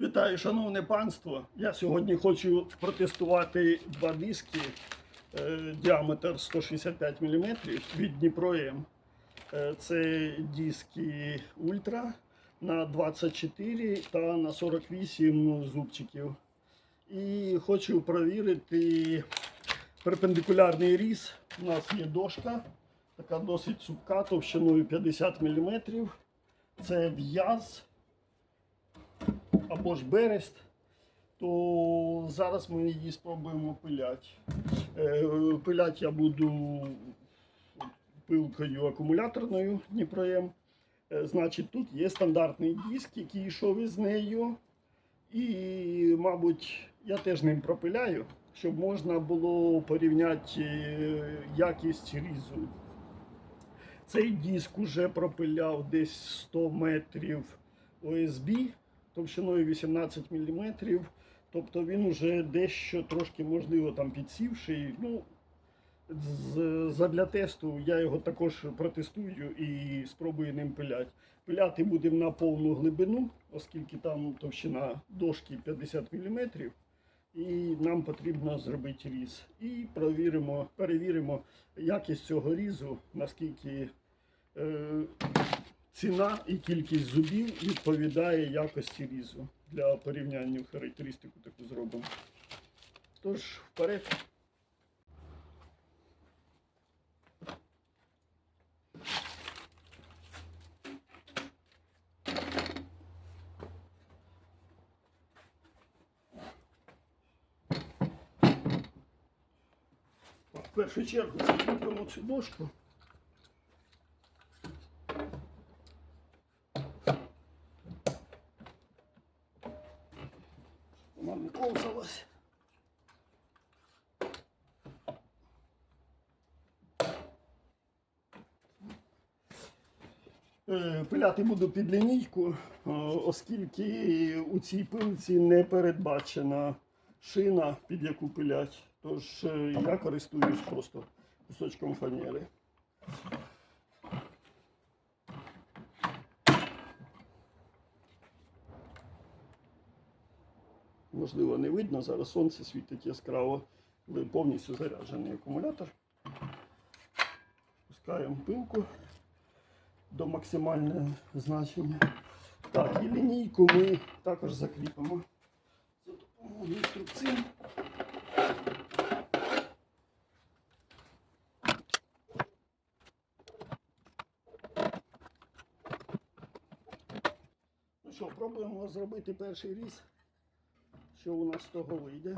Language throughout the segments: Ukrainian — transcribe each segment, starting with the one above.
Вітаю, шановне панство. Я сьогодні хочу протестувати два диски е, діаметр 165 мм від Дніпро. Е, Це диски Ультра на 24 та на 48 зубчиків. І хочу перевірити перпендикулярний різ. У нас є дошка, така досить супка, товщиною 50 мм. Це в'яз або ж берест, то зараз ми її спробуємо пиляти. Е, Пилять я буду пилкою акумуляторною Дніпроєм. Е, Значить, тут є стандартний диск, який йшов із нею. І, мабуть, я теж ним пропиляю, щоб можна було порівняти е, якість різу. Цей диск уже пропиляв десь 100 метрів ОСБ товщиною 18 мм. Тобто він уже дещо трошки, можливо, там підсівший. Ну, задля тесту я його також протестую і спробую ним пиляти. Пиляти будемо на повну глибину, оскільки там товщина дошки 50 мм. І нам потрібно зробити різ. І перевіримо, перевіримо якість цього різу, наскільки е, ціна і кількість зубів відповідає якості різу. Для порівняння характеристику таку зробимо. Тож, вперед. В першу чергу закріпимо цю дошку. Не ковзалась. Е, Пиляти буду під лінійку, е, оскільки у цій пилці не передбачена шина, під яку пилять. Тож е, я користуюсь просто кусочком фанери. Можливо, не видно, зараз сонце світить яскраво, але повністю заряджений акумулятор. Пускаємо пилку до максимального значення. Так, і лінійку ми також закріпимо за допомогою інструкції. Ну що, пробуємо зробити перший різ. Що у нас з того вийде?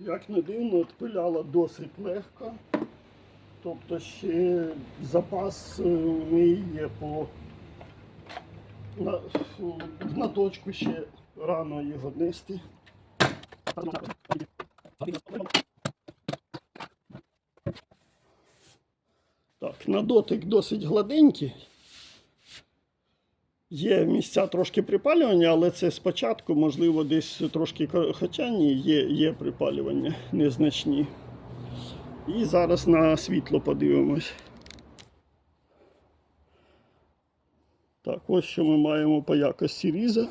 Як не дивно, відпиляла досить легко. Тобто ще запас е, у неї є по на, в наточку ще рано його нести. Так, на дотик досить гладенький. Є місця трошки припалювання, але це спочатку, можливо, десь трошки, хоча ні, є, є припалювання незначні. І зараз на світло подивимось. Так, ось що ми маємо по якості різа.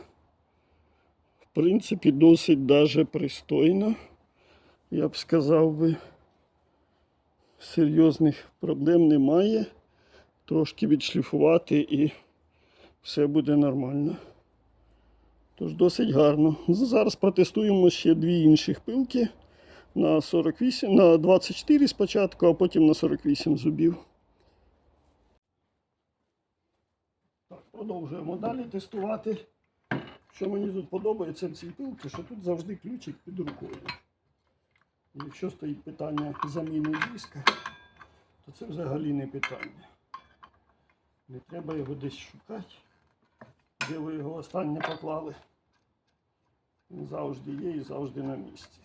Принципі, досить даже пристойно. Я б сказав би, серйозних проблем немає. Трошки відшліфувати і все буде нормально. Тож досить гарно. Зараз протестуємо ще дві інших пилки на 48, на 24 спочатку, а потім на 48 зубів. Так, продовжуємо далі тестувати. Що мені тут подобається в цій пилці, що тут завжди ключик під рукою. Якщо стоїть питання заміни диска, то це взагалі не питання. Не треба його десь шукати. Де ви його останнє поклали? Він завжди є і завжди на місці.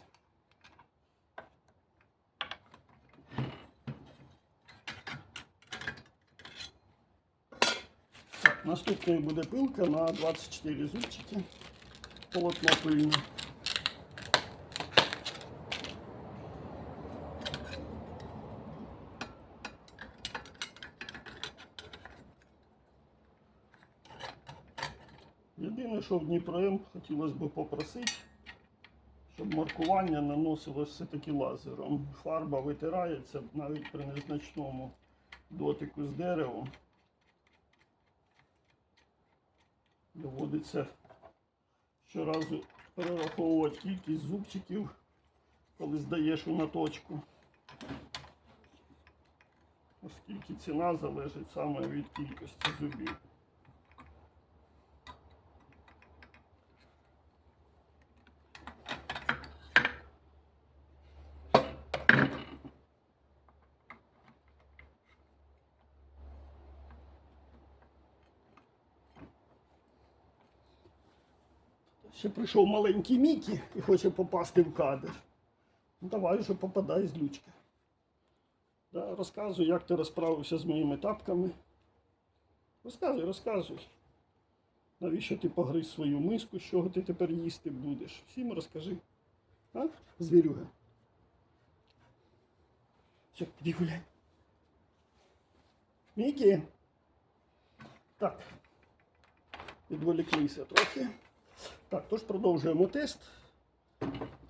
Так, Наступною буде пилка на 24 зубчики. Полотно пильне. Єдине, що в Дніпром хотілося б попросити, щоб маркування наносилось все-таки лазером. Фарба витирається навіть при незначному дотику з деревом. Доводиться щоразу перераховувати кількість зубчиків, коли здаєш у наточку. Оскільки ціна залежить саме від кількості зубів. Ще прийшов маленький Мікі і хоче попасти в кадр. Ну, давай вже попадай з лючки. Да, розказуй, як ти розправився з моїми тапками. Розказуй, розказуй. Навіщо ти погриз свою миску, з чого ти тепер їсти будеш? Всім розкажи. А? Звірюга. Все, іди гуляй. Мікі. Так. Відволіклися трохи. Так, тож продовжуємо тест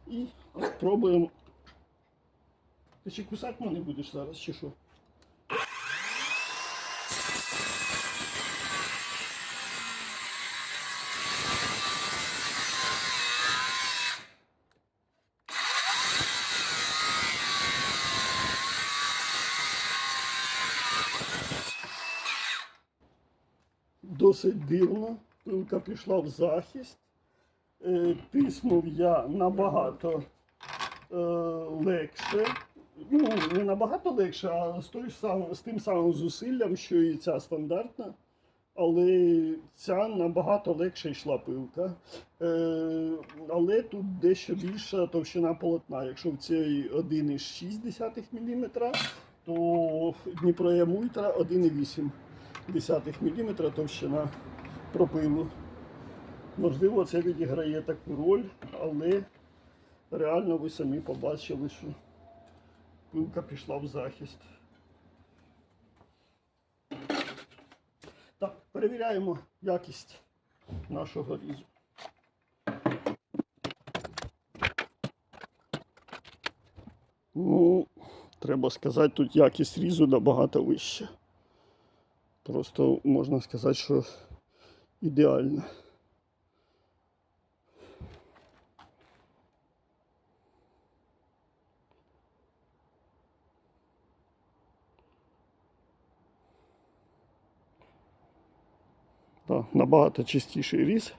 і спробуємо. Ти ще кусати мене будеш зараз, чи що? Досить дивно. Пилка пішла в захист. Е, Тиснув я набагато е, легше. Ну, не набагато легше, а з, той сам, з тим самим зусиллям, що і ця стандартна. Але ця набагато легше йшла пилка. Е, але тут дещо більша товщина полотна. Якщо в цій 1,6 мм, то Дніпро М Ультра 1,8 мм товщина пропилу. Можливо, це відіграє таку роль, але реально ви самі побачили, що пилка пішла в захист. Так, перевіряємо якість нашого різу. Ну, треба сказати, тут якість різу набагато вища. Просто можна сказати, що ідеальна. Набагато чистіший різ.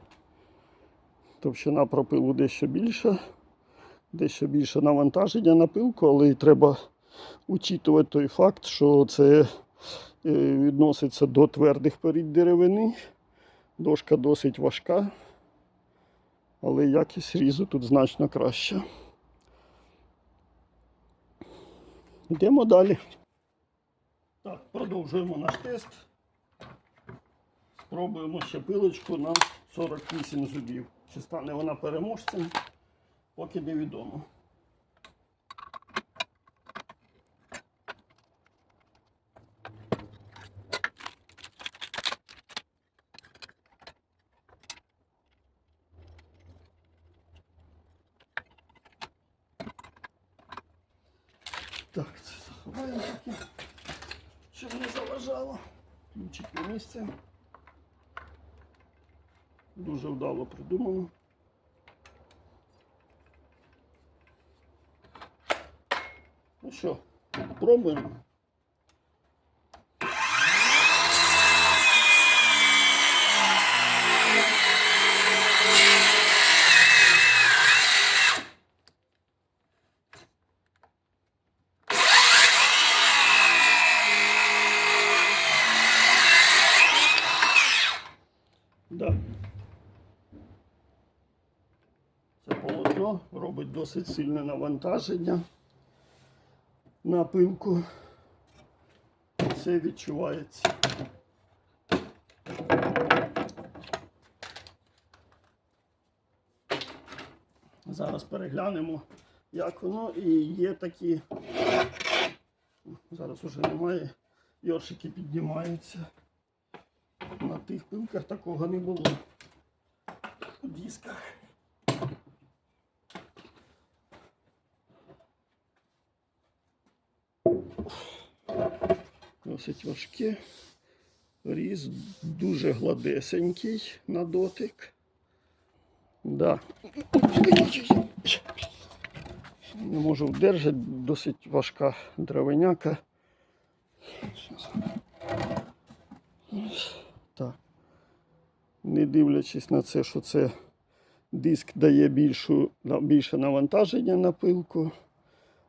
Товщина пропилу дещо більша, дещо більше навантаження на пилку, але й треба учитувати той факт, що це е, відноситься до твердих порід деревини. Дошка досить важка, але якість різу тут значно краща. Йдемо далі. Так, продовжуємо наш тест. Спробуємо ще пилочку на 48 зубів. Чи стане вона переможцем, поки невідомо. Так, це заховаємо поки, щоб не заважало. Ключик на місце. Дуже вдало придумано. Ну що, пробуємо. вікно, робить досить сильне навантаження на пилку. Це відчувається. Зараз переглянемо, як воно і є такі, зараз уже немає, йоршики піднімаються. На тих пилках такого не було. у дисках. Досить важке. Різ дуже гладесенький на дотик. Да. Не можу вдержати, досить важка дровиняка. Так. Не дивлячись на це, що це диск дає більшу, більше навантаження на пилку,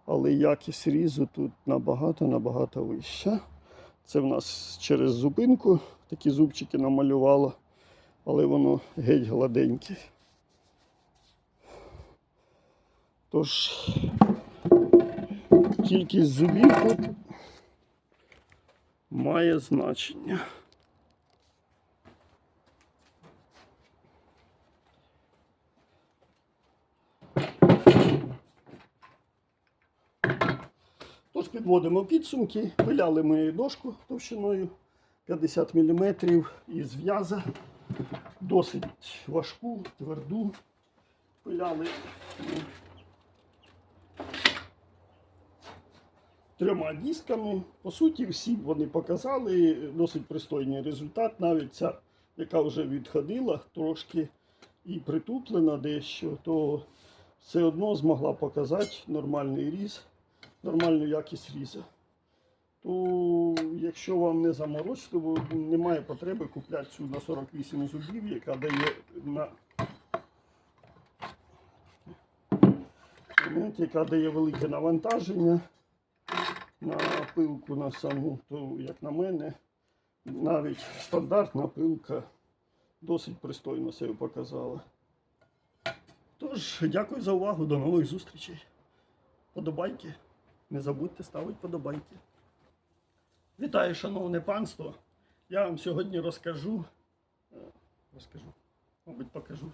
але якість різу тут набагато-набагато вища. Це в нас через зупинку такі зубчики намалювало, але воно геть гладеньке. Тож кількість зубів тут має значення. Тож підводимо підсумки. Пиляли ми дошку товщиною 50 мм із в'яза. Досить важку, тверду. Пиляли трьома дисками. По суті, всі вони показали досить пристойний результат. Навіть ця, яка вже відходила трошки і притуплена дещо, то все одно змогла показати нормальний різ, нормальну якість різа. То якщо вам не заморочливо, немає потреби купляти цю на 48 зубів, яка дає на яка дає велике навантаження на пилку на саму, то, як на мене, навіть стандартна пилка досить пристойно себе показала. Тож, дякую за увагу, до нових зустрічей. Подобайки. Не забудьте ставити подобайки. Вітаю, шановне панство. Я вам сьогодні розкажу. е, Розкажу, мабуть, покажу.